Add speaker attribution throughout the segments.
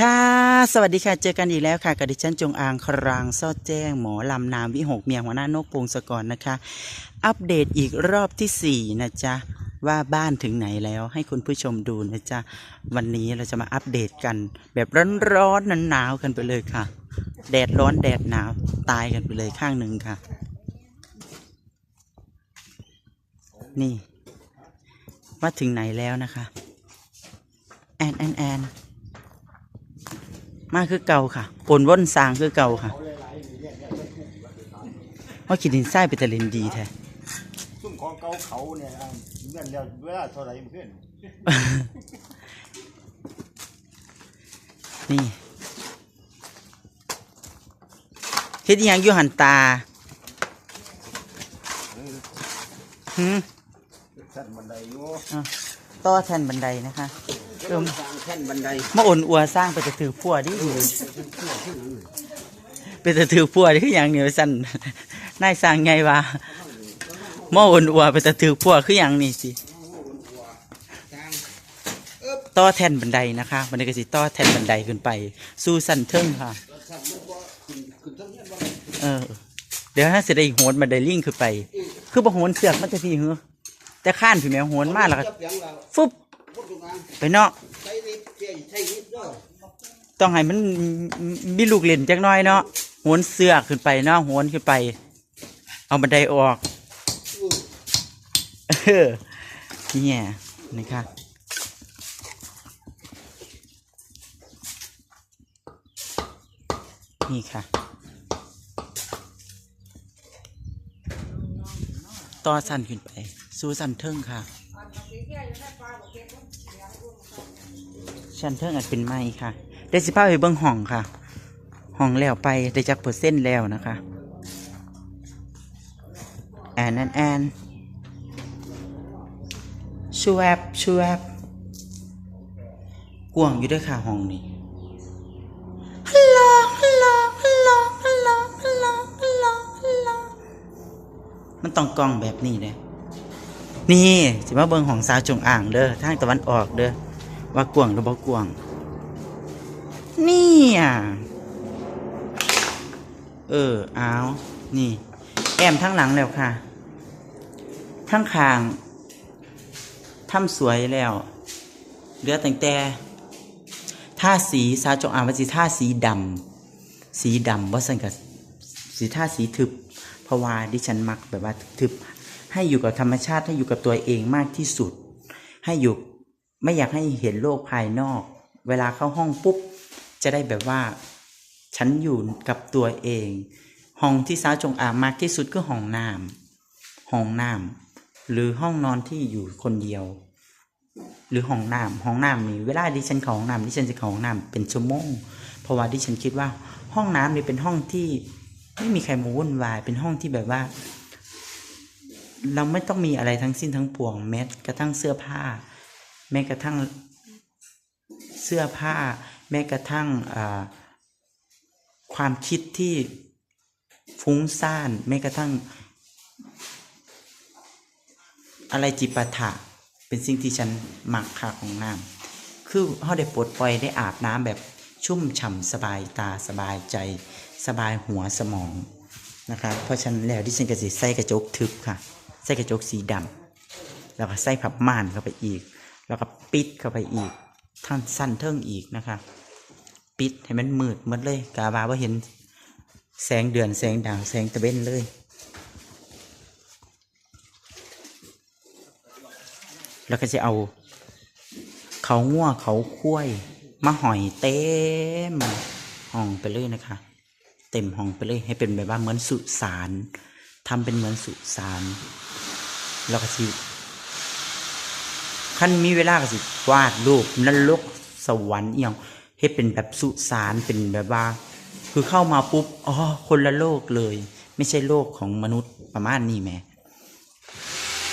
Speaker 1: ค่ะสวัสดีค่ะเจอกันอีกแล้วค่ะกับดิฉันจงอางครางซอแจ้งหมอลำนามวิหกเมียหัวหน้านกพงศกรนะคะ อัปเดตอีกรอบที่สี่นะจ๊ะ ว่าบ้านถึงไหนแล้วให้คุณผู้ชมดูนะจ๊ะ วันนี้เราจะมาอัปเดตกัน แบบร้อนๆหนาวๆกันไปเลยค่ะ แดดร้อนแดดหนาวตายกันไปเลยข้างหนึ่งค่ะ นี่ ว่าถึงไหนแล้วนะคะ แอนแอนแอน มาคือเก่าค่ะโอนว่นสร้างคือเก่าค่ะว่าขีดินไส้ไปแต่เลนดีแท้
Speaker 2: ซุ่มของเก่าเขาเนี่ยอะเงินแล้วเวลาเท่าไหร่เพื่อน
Speaker 1: นี่เฮ็ดอิหยังอยู่หันตาหืม
Speaker 2: สั้นบันไดอยู่
Speaker 1: อะต่อแทนบันไดนะคะ เอิ่ม
Speaker 2: สร้างแท่นบันได
Speaker 1: มาอ่อนอัวสร้างไปจะถือพัวดิไปจะถือพัวดิคืออย่างเนียสั่นนายสร้างไงวะมาอ่อนอัวไปจะถือพัวคืออย่างนี้สิต่อแทนบันไดนะคะบันไดก็สิต่อแทนบันไดขึ้นไป สู่สันเทิงค่ะเออเดี๋ยวถ้าเสร็จได้โหนบันไดลิงขึ้นไป คือบ่โหนเสือกมันจะพี่เหรอแต่ข้านพี่แมวโหนมากแล้วก็ฟุบ ไปเนาะต้องให้มันมีลูกเล่นจักหน้อยเนาะโหนเสือขึ้นไปเนาะโหนขึ้นไป เอาบันไดออกเออเนี่ยนะคะนี่ค่ะ ต่อสั้นขึ้นไป สู้สั้นเทิงค่ะ ชั้นเทิงอาจเป็นไม้ค่ะได้สิพาพไปเบิ่งห้องค่ะ ห้องแล้วไปได้จักเปอร์เซ็นต์แล้วนะคะ แอนแอนแอนชูแวบชูแวบกวงอยู่ด้วยค่ะห้องนี้ฮัลโหลฮัลโหลฮัลโหลฮัลโหลฮัลโหลฮัลโหลฮัลโหลมันต้องกล้องแบบนี้เลย นี่สิมาเบิงห้องสาวจงอ่างเด้อทางตะวันออกเด้อว่ากวงหรือบ่กวง นี่อะเออเอานี่ แอมทั้งหลังแล้วค่ะ ทั้งคางทำสวยแล้วเหลือแต่งแต่ท่าสีสาจงอางว่าสีท่าสีดำสีดำว่าสันกับสีท่าสีทึบเพราะว่าดิฉันมักแบบว่าทึบ ให้อยู่กับธรรมชาติให้อยู่กับตัวเองมากที่สุด ให้อยู่ไม่อยากให้เห็นโลกภายนอก เวลาเข้าห้องปุ๊บ จะได้แบบว่า ฉันอยู่กับตัวเอง ห้องที่สาวจงอางมากที่สุดคือห้องน้ำห้องน้ำหรือห้องนอนที่อยู่คนเดียว หรือห้องน้ำห้องน้ำนี่เวลาดิฉันเข้าห้องน้ำดิฉันจะเข้าห้องน้ำเป็นชั่วโมงเพราะว่าดิฉันคิดว่าห้องน้ำนี่เป็นห้องที่ไม่มีใครมาวุ่นวาย เป็นห้องที่แบบว่า เราไม่ต้องมีอะไรทั้งสิ้นทั้งปวงแม้กระทั่งเสื้อผ้า แม้กระทั่งเสื้อผ้า แม้กระทั่งความคิดที่ฟุ้งซ่าน แม้กระทั่ง อะไรจิปาถะเป็นสิ่งที่ฉันหมักค่าของน้ำคือเขาได้ปลดปล่อยได้อาบน้ำแบบชุ่มฉ่ำสบายตาสบายใจ สบายหัวสมองนะคะเพราะฉะนั้นแล้วที่ฉันก็สิใส่กระจกทึบค่ะ ใส่กระจกสีดำแล้วก็ใส่ผับม่านเข้าไปอีก แล้วก็ปิดเข้าไปอีกท่านสั้นเทิงอีกนะคะปิดให้มันมืดหมดเลยกาบาว่าเห็นแสงเดือนแสงดาวแสงตะเบนเลยแล้วก็จะเอา เขาง่วเขาคุ้ยมาหอยเต็มห้องไปเลยนะคะ เต็มห้องไปเลยให้เป็นแบบว่าเหมือนสุสานทำเป็นเหมือนสุสาน แล้วก็สิขั้นมีเวลาก็สิวาดรูปนรกสวรรค์เอียงให้เป็นแบบสุสานเป็นแบบว่า คือเข้ามาปุ๊บอ๋อคนละโลกเลย ไม่ใช่โลกของมนุษย์ประมาณนี้แม่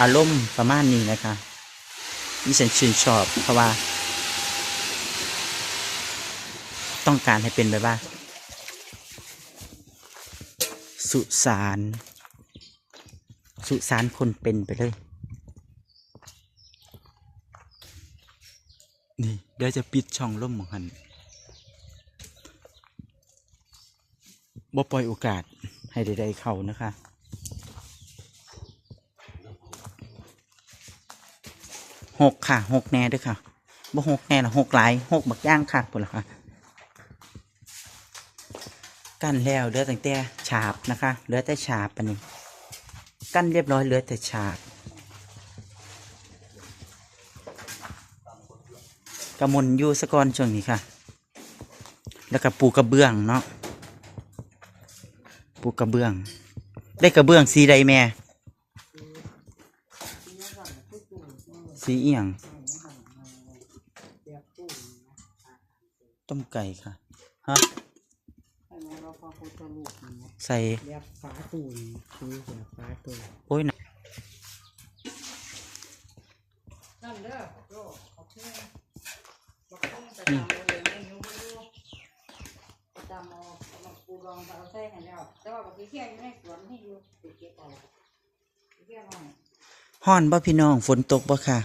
Speaker 1: อารมณ์ประมาณนี้นะคะดิฉันชื่นชอบเพราะว่า ต้องการให้เป็นแบบว่า สุสาน สุสานคนเป็นไปเลย นี่เดี๋ยวจะปิดช่องล่มของหันบ่ปล่อยโอกาสให้ใดๆเขานะคะหกค่ะหกแน่ด้วยค่ะบ่หกแน่ละหกหลายหกบักย่างค่ะปุ๋ยละค่ะกั้นแล้วเหลือแต่ฉาบนะคะเหลือแต่ฉาบปะนี่ กั้นเรียบร้อยเหลือแต่ฉาบกระมนอยู่สกอนช่วงนี้ค่ะ แล้วก็ปูกระเบื้องเนาะปูกระเบื้อง ได้กระเบื้องสีใดแม่สีเอียงต้มไก่ค่ะฮะ
Speaker 3: ราพอพุทธรูปนี่
Speaker 1: ใส่
Speaker 3: เรียกฟ้าตูนคือเสียฟ้าตูน
Speaker 1: โอ้ยนะ
Speaker 3: นั่นเด้อโยโอเคบักต้องจะทำเอาเลยไม่รู้ไม่รู้จะทำเอาเอาปูรองเอาใส่กันแล้วแต่ว่าบักเขี้ยอยู่ในสวนที่อยู่ไปเก็บเอาเขี้ยน้อย
Speaker 1: ฮ้อนบ่พี่น้องฝนตกบ่ค่ะ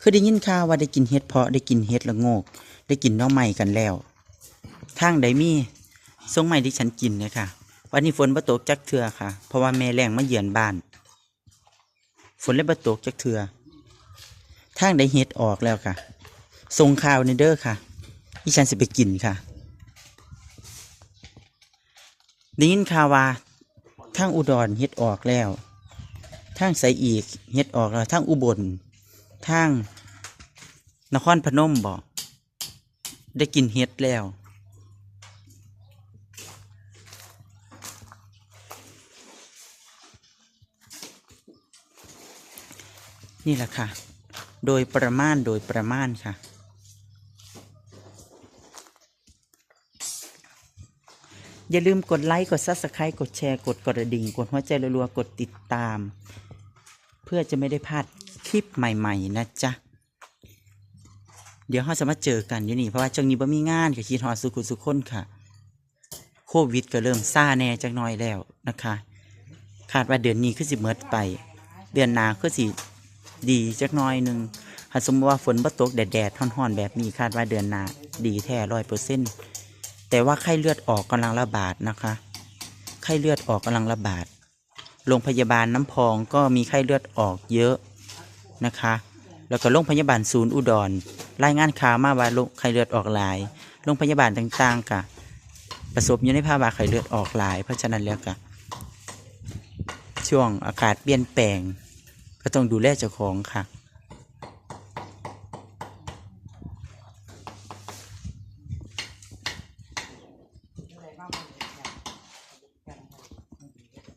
Speaker 1: คือได้ยินข่าวว่าได้กินเห็ดเพาะได้กินเห็ดละโงก ได้กินหน้อใหม่กันแล้วทางใดมี ส่งใหม่ที่ฉันกินเนี่ยค่ะ วันนี้ฝนบ่ตกจักเทือค่ะ เพราะว่าแม่แรงมาเยือนบ้าน ฝนเลยบ่ตกจักเทือทางใดเห็ดออกแล้วค่ะส่งข่าวในเด้อค่ะที่ฉันสิไปกินค่ะได้ยินข่าวว่าทางอุดรเห็ดออกแล้วทางไสอีกเห็ดออกแล้วทางอุบลทางนครพนมบอกได้กินเห็ดแล้ว นี่แหละค่ะ โดยประมาณโดยประมาณค่ะ อย่าลืมกดไลค์กดซับสไครต์กดแชร์กดกระดิ่ง กดหัวใจรัวๆกดติดตาม เพื่อจะไม่ได้พลาดคลิปใหม่ ๆ นะจ๊ะเดี๋ยวเราจะมาเจอกันอยู่นี่ เพราะว่าจังนี้บ่มีงานกับคิดฮอสุขุสุขคนค่ะ โควิดก็เริ่มซาแน่จักหน่อยแล้วนะคะ คาดว่าเดือนนี้คือสิเมิดไป เดือนหน้าคือสิ ดีจักหน้อยหนึ่งหาสมมติว่าฝนบ่ตกแดดแดดๆร้อนๆแบบนี้คาดว่าเดือนหน้าดีแท้ร้อยเปอร์เซ็นต์แต่ว่าไข้เลือดออกกำลังระบาดนะคะ ไข้เลือดออกกำลังระบาด โรงพยาบาลน้ำพองก็มีไข้เลือดออกเยอะนะคะ แล้วก็โรงพยาบาลศูนย์อุดร รายงานข่าวมาว่าโรคไข้เลือดออกหลาย โรงพยาบาลต่างๆกะประสบอยู่ในภาวะไข้เลือดออกหลาย เพราะฉะนั้นแล้วกะช่วงอากาศเปลี่ยนแปลง ก็ต้องดูแลเจ้าของค่ะ
Speaker 3: อะไรบ้างมันจะแบบแบบ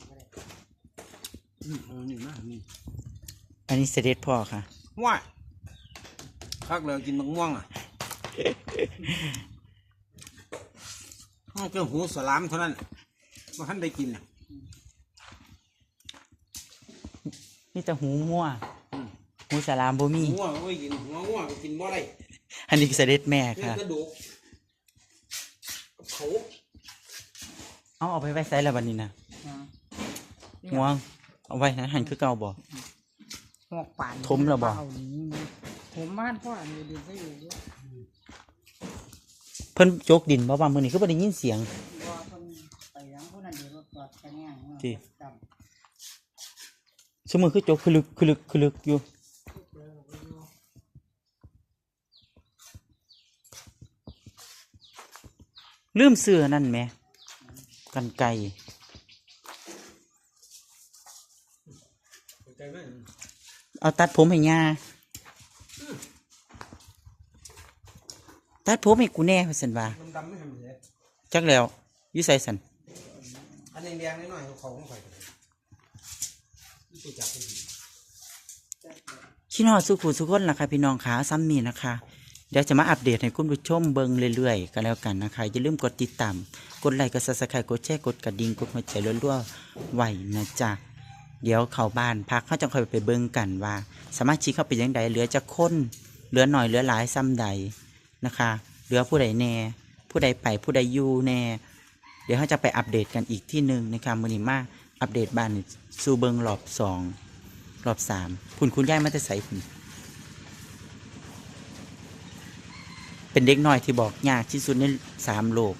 Speaker 3: อะไร
Speaker 2: อืมเออนี่มานี่
Speaker 1: อันนี้เสด็จพ่อค่ะ
Speaker 2: ว้ายคักเลยกินมะม่วงอะห้องเจ้าหูสลามเท่านั้นว่าท่านได้กินอะ
Speaker 1: นี่แต่หูมั่ว
Speaker 2: อืม
Speaker 1: หูสลามบ่มี
Speaker 2: หัวก็ไม่กินหัวหัวก็กินบ่ได้
Speaker 1: อันนี้เสด็จแม่
Speaker 2: นี่
Speaker 1: ค่ะ
Speaker 2: กระดูกเขา
Speaker 1: เอาเอาไปไว้ใส่แล้วบัดนี้นะ
Speaker 3: นะ
Speaker 1: ห่วง เอาไว้นะหันคือเก่าบ่
Speaker 3: หอกป่าน
Speaker 1: ทมแล้วบ่
Speaker 3: เอานี้ผมบ้านพ่ออันนี้ดีซะอยู่ด้วย
Speaker 1: เพิ่นโจกดินบ่ว่ามื้อนี้คือบ่ได้ยินเสียง
Speaker 3: บ่คนไปยังคนนั้นเดี๋ยวรถจอดกันเนี่ย
Speaker 1: ที่
Speaker 3: จำ
Speaker 1: ซุมื้อคือโจกคือลึกคือลึกคือลึกอยู่ลืมเสื้อนั่นแหมกันไกล
Speaker 2: ใจไหม
Speaker 1: เอาตัดผมให้ย่าตัดผมให้กูแน่ว่าซั่นว่า
Speaker 2: มันดำไม่ทำเลย
Speaker 1: จักแล้วอยู่ไสซั่น
Speaker 2: อันแดงๆนิดหน่อยเขาของข่อย นี่ตัวจับไปดี
Speaker 1: คิดฮอดสุขุสุคนล่ะค่ะพี่น้องขาซ้ำนี่นะคะ เดี๋ยวจะมาอัปเดตให้คุณผู้ชมเบิ่งเรื่อยๆ กันแล้วกันนะคะ อย่าลืมกดติดตาม กดไลค์กดซับสไครต์กดแชร์กดกระดิ่งกดหัวใจรัวๆไว้นะจ๊ะเดี๋ยวเข้าบ้านพักเขาจะคอยไปเบิ่งกันว่า สามารถชี้เข้าไปยังใดเหลือจะค้นเหลือหน่อยเหลือหลายซ้ำใดนะคะ เหลือผู้ใดแน่ ผู้ใดไปผู้ใดอยู่แน่ เดี๋ยวเขาจะไปอัปเดตกันอีกที่หนึ่งนะคะมือนีมา อัปเดตบ้านสู่เบิงรอบสองรอบสามคุณคุณย่ายมาแต่ใส่คุณเป็นเด็กน้อยที่บอกยากที่สุดในสามโลก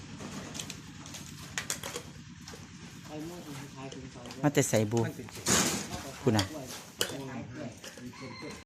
Speaker 1: มาแต่ใส่บู
Speaker 2: มัน
Speaker 1: คุณอะ